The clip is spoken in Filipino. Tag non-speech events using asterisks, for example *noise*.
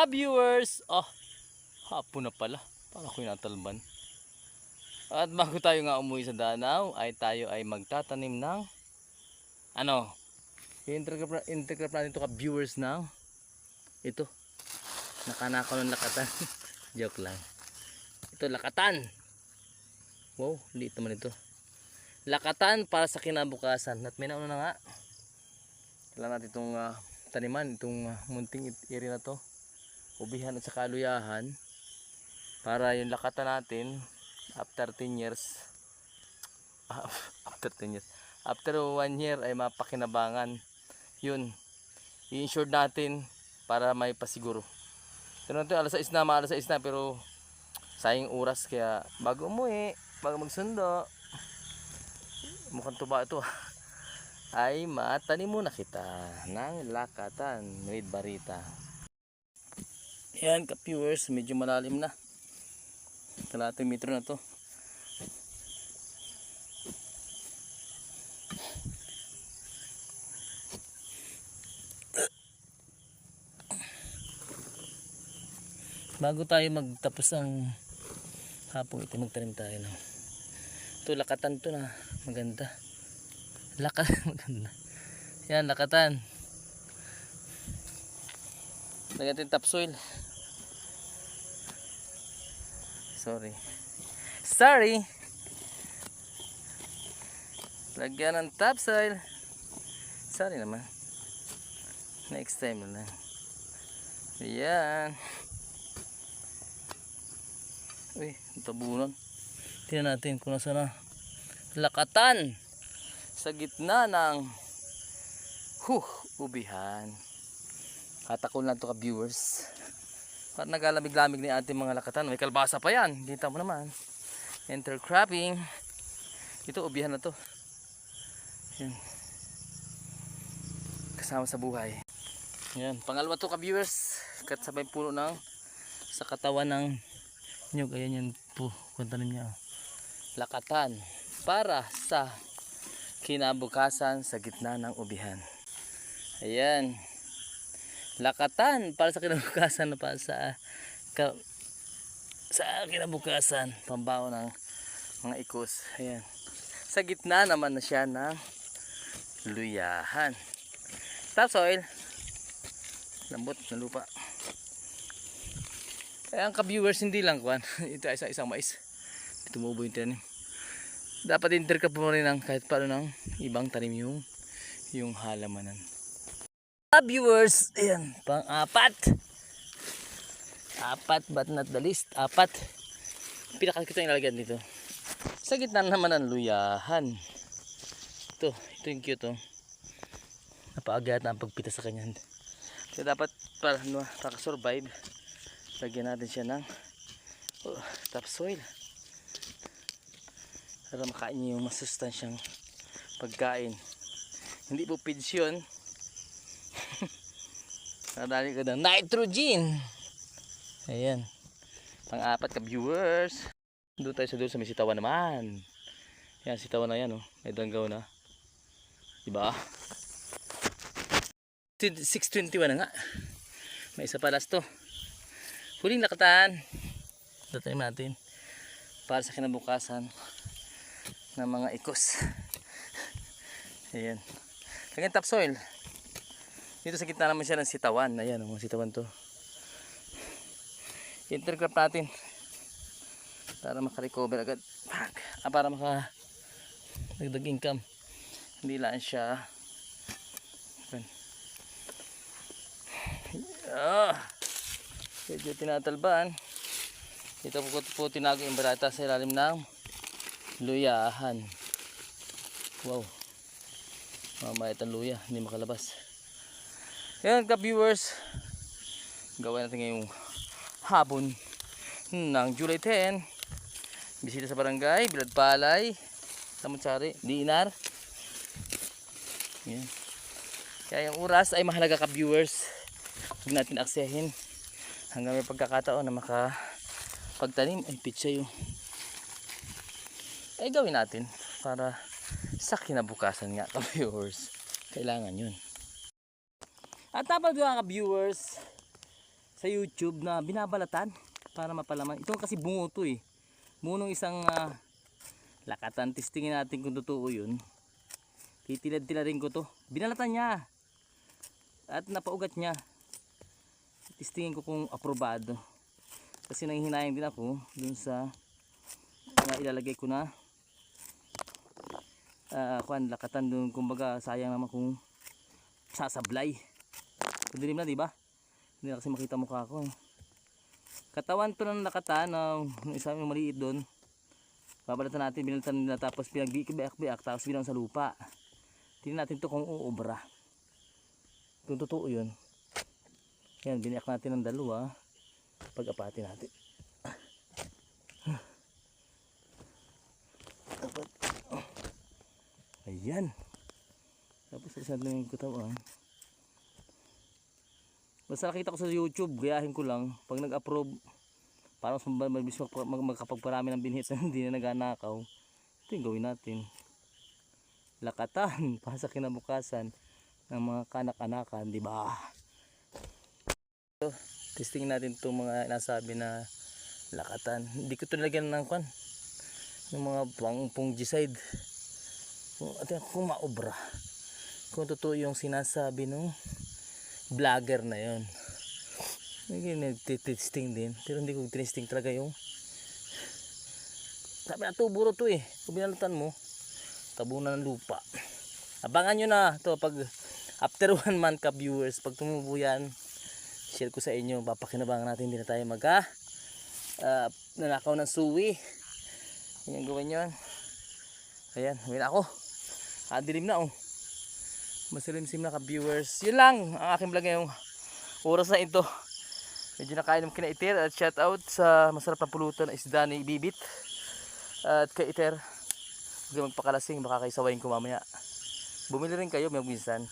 Ah, viewers! Oh, hapon na pala. Para ko natalban. At bago tayo nga umuwi sa Danau, ay tayo ay magtatanim ng ano? Intercrop, intercrop natin ito ka viewers ng ito. Nakanakaw ng lakatan. *laughs* Joke lang. Ito lakatan. Wow, liit naman ito. Lakatan para sa kinabukasan. At may nauna na nga. Kailangan natin itong ah, taniman, itong ah, munting area na to. Ubihan at sa kaluyahan. Para yung lakatan natin, after 10 *laughs* years, after 10 years, after 1 year ay mapakinabangan. Yun, i-insure natin para may pasiguro. Ito natin, alas 6 na, maalas 6 na, pero sayang oras kaya bago umuwi, bago magsundo, mukhang tuba ito *laughs* ay matanim muna kita ng lakatan with barita. Yan ka-viewers, medyo malalim na. Kalating metro na to. Bago tayo magtapos ang hapon ito, magtanim tayo ng ito, lakatan to na maganda. *laughs* Lakatan, maganda. Yan, lakatan. Lagyan natin topsoil. Sorry. Sorry. Lagyan ng topsoil. Sorry naman. Next time na lang. Ayan. Uy, tabunan. Tingnan natin kung nasa na. Lakatan. Sa gitna ng huh, ubihan. Katakol na to ka viewers. Parang nagalamig-lamig ni ating mga lakatan. May kalbasa pa yan. Kita mo naman. Intercropping. Ito, ubihan na to. Yan. Kasama sa buhay. Yan. Pangalawa to ka viewers. Katsabay puno ng sa katawan ng nyug. Ayan yan po. Kuntanin niya. Lakatan. Para sa kinabukasan sa gitna ng ubihan. Ayan lakatan para sa kinabukasan na para sa ka, sa kinabukasan pambaho ng mga ikos. Ayan. Sa gitna naman na siya ng luyahan. Topsoil lambot na lupa. Kaya ang ka-viewers hindi lang kwan *laughs* ito ay isang, isang mais tumubo yung tanim dapat intercrop mo rin ng kahit paano ng ibang tanim yung yung halamanan Ah, viewers, ayan, pang-apat. Apat, but not the least. Apat. Pinakakita yung lalagyan dito. Sa gitna naman ang luyahan. Ito, ito yung cute oh. Napaagat na ang pagpita sa kanya. Kaya dapat para, para survive, lagyan natin siya ng oh, topsoil. Para makain niya yung masustansyang pagkain. Hindi po feeds yun. Nadali ko ng nitrogen. Ayan. Pang-apat ka viewers. Doon tayo sa doon sa may sitawan naman. Yan, sitawan na yan oh. May danggaw na. Diba? 621 na nga. May isa pa last to. Huling lakatan. Datayin natin. Para sa kinabukasan ng mga ikos. Ayan. Lagyan topsoil. Dito sa gitna naman siya ng sitawan. Ayan, mga sitawan to. Intercrop natin. Para makarecover agad. Pak! Ah, para maka dagdag income. Hindi lang siya. Ayan. Ah! Medyo tinatalban. Dito po, po tinago yung barata sa ilalim ng luyahan. Wow. Mamayat ang luya. Hindi makalabas. Yan ka viewers. Gawin natin ngayong hapon ng July 10. Bisita sa barangay, Bilad Palay, Samutsari, Dinar. Yan. Kaya yung oras ay mahalaga ka viewers. Huwag natin aksehin hanggang may pagkakataon na maka pagtanim ay pitsa yung ay gawin natin para sa kinabukasan nga *laughs* ka viewers. Kailangan yun. At dapat mga ka-viewers, sa YouTube na binabalatan para mapalaman. Ito kasi bungo to eh. Bungo ng isang ah, lakatan. Testingin natin kung totoo yun. Titilad-tiladin ko to. Binalatan niya. At napaugat niya. Testingin ko kung aprobado. Kasi nanghihinayang din ako dun sa na ilalagay ko na ah kuan lakatan dun kumbaga sayang naman kung sasablay. Padilim na, di ba? Hindi na kasi makita mukha ko. Katawan to ng lakatan ng isa yung maliit doon. Babalatan natin, binalatan nila tapos pinagbiak-biak tapos bilang sa lupa. Tingnan natin to kung uubra. Kung totoo yun. Yan, biniak natin ng dalawa. Pag-apati natin. Ayan. Tapos isa na yung katawan. Basta nakita ko sa YouTube, gayahin ko lang. Pag nag-approve, para mas mabilis mag- mag- magkapagparami ng binhit *laughs* hindi na naganakaw. Ito yung gawin natin. Lakatan *laughs* para sa kinabukasan ng mga kanak-anakan, di ba? So, testing natin itong mga nasabi na lakatan. Hindi ko ito nilagyan ng kwan. Ng mga pang fungicide. Kung, kung maobra. Kung totoo yung sinasabi nung vlogger na yon. Nagtitesting din. Pero hindi ko tinesting talaga yung sabi na tuburo to eh. Kung binalatan mo, tabunan ng lupa. Abangan nyo na to pag after *laughs* one month ka viewers, pag tumubo yan, share ko sa inyo, papakinabangan natin, hindi na tayo mag ah, ah, nanakaw ng suwi. Yan gawin yun. Ayan, wala ako. Ah, dilim na oh. Masilim-sim na ka viewers. Yun lang ang aking vlog ngayong oras na ito. Medyo nakain ng kinaitir at shout out sa masarap na pulutan na isda ni Bibit. At kay Iter, huwag magpakalasing baka kayo sawayin ko mamaya. Bumili rin kayo may minsan.